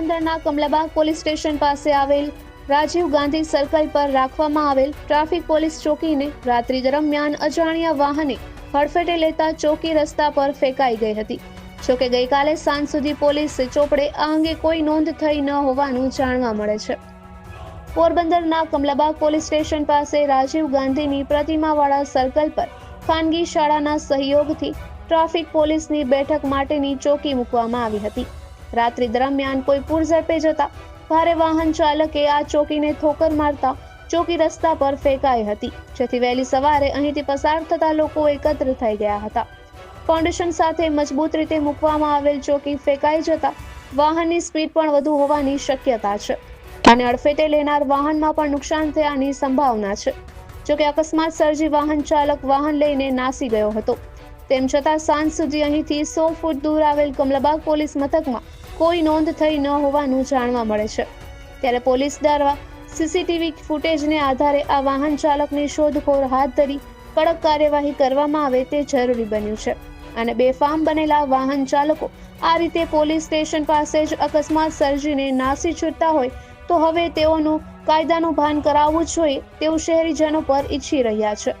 પોરબંદરના Kamlabagh police station પાસે આવેલ રાજીવ ગાંધી સર્કલ પર રાખવામાં આવેલ ટ્રાફિક પોલીસ ચોકીને રાત્રિ દરમિયાન અજાણ્યા વાહને હડફેટે લેતા ચોકી રસ્તા પર ફેંકાઈ ગઈ હતી. જોકે ગઈકાલે સાંજ સુધી પોલીસે ચોપડે આ અંગે કોઈ નોંધ થઈ ન હોવાનું જાણવા મળે છે. પોરબંદરના કમલાબાગ પોલીસ સ્ટેશન પાસે રાજીવ ગાંધીની પ્રતિમાવાળા સર્કલ પર ખાનગી શાળાના સહયોગથી ટ્રાફિક પોલીસની બેઠક માટેની ચોકી મૂકવામાં આવી હતી. રાત્રિ દરમિયાન કોઈ પૂરઝડપે જતા ભારે વાહન ચાલકે આ ચોકીને ઠોકર મારતા ચોકી રસ્તા પર ફેંકાઈ હતી, જેથી વહેલી સવારે અહીંથી પસાર થતા લોકો એકત્ર થઈ ગયા હતા. ફાઉન્ડેશન સાથે મજબૂત રીતે મૂકવામાં આવેલ ચોકી ફેંકાઈ જતા વાહનની સ્પીડ પણ વધુ હોવાની શક્યતા છે. અને અડફેટે લેનાર વાહનમાં પણ નુકસાન થયાની સંભાવના છે. જોકે અકસ્માત સર્જી વાહન ચાલક વાહન લઈને નાસી ગયો હતો. તેમ છતાં સાંજ સુધી અહીંથી સો ફૂટ દૂર આવેલ કમલાબાગ પોલીસ મથકમાં કોઈ નોંધ થઈ ન હોવાનું જાણવા મળે છે. ત્યારે પોલીસ દ્વારા સીસીટીવી ફૂટેજને આધારે આ વાહન ચાલકની શોધખોળ હાથ ધરી કડક કાર્યવાહી કરવામાં આવે તે જરૂરી બન્યું છે. અને બેફામ બનેલા વાહન ચાલકો આ રીતે પોલીસ સ્ટેશન પાસે જ અકસ્માત સર્જીને નાસી છૂટતા હોય તો હવે તેઓનું કાયદાનું ભાન કરાવવું જોઈએ તેવું શહેરીજનો પર ઈચ્છી રહ્યા છે.